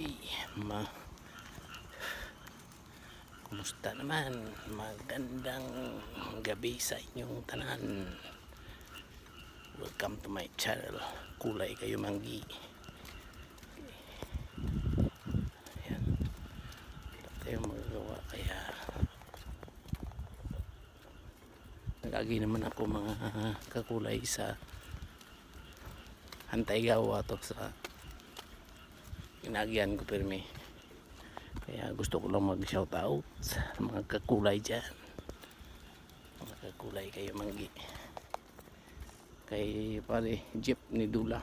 Okay, ma Kumusta naman? Magandang gabi sa inyong tanan. Welcome to my channel. Kulay kayo manggi. Ayan. Wala tayong magagawa kaya nagagi naman ako mga kakulay sa hantay gawa to sa inagyan ko pirmi. Kaya gusto ko lang mag shout out sa mga kakulay dyan. Mga kakulay kayo manggi. Kay pare jeep ni Dula.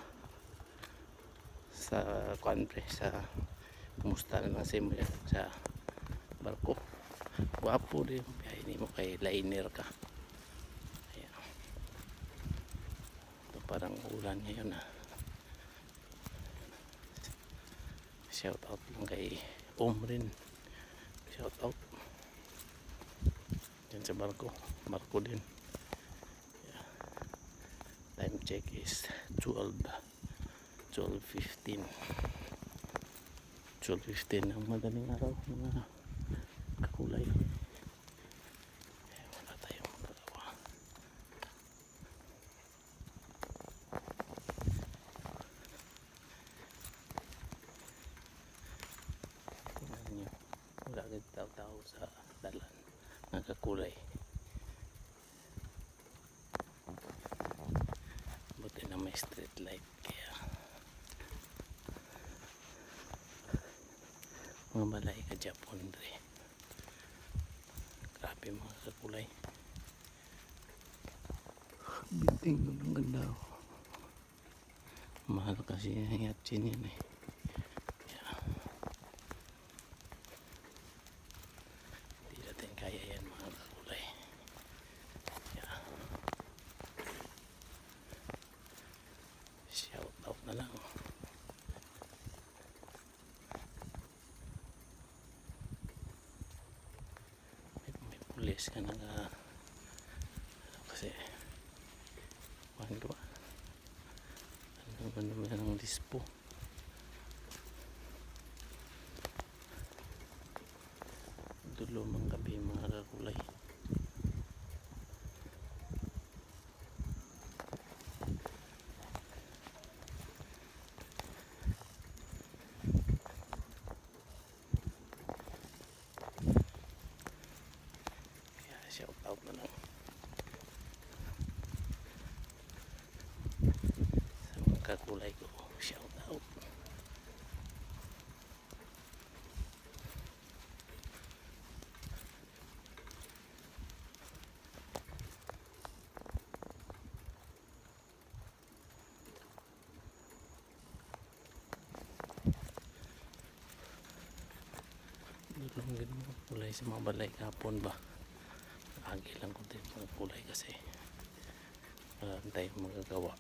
Sa country sa kumusta na yan sa barko? Guwapo din biyahe mo kay liner ka. Ayan. Ito parang ulan ngayon ah shout out kay Omrin shout out yan sa barko barko din. Time check is 12 12.15 12.15 ang madaling araw mga kakulay eh, wala tayong magagawa tingnan nyo wala agad tao-tao sa dalan nagkakulay buti na may street light kaya. Mga balay ka Japon dre grabe mga kakulay. Biting ang ganda. Mahal kasi yung yatsin yan eh kaya hindi natin kaya yan mga kakulay kaya shout out na lang may, pulis ka na nga ano kasi ba? Ano ba naman ang dispo? Dulo mang gabi mga shout out na lang sa mga kakulay ko shout out. Kulay sa balay kapon ba agi lang ko din mga kulay kasi wala tayong magagawa